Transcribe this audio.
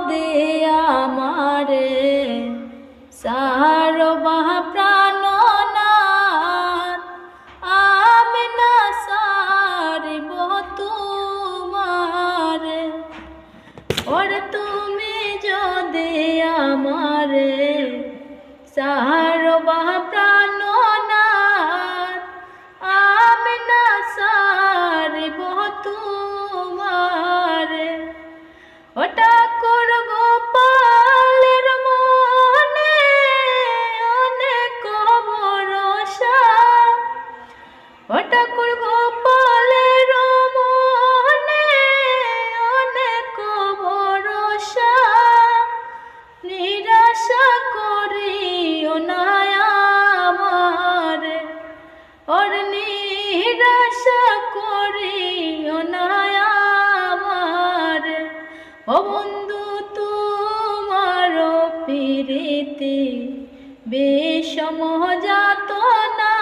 যদি আমারে। সার প্রাণনাথ আমি না সারিব তোমারে। ওর তুমি যদি আমারে সার বাহা ওটা কর গোপালের মনে অনেক ভরসা, নিরাশা করিও না আমারে। ওর নিরাশা করিও না আমারে। ও বন্ধু, তোমার প্রীতি বিষম যাত না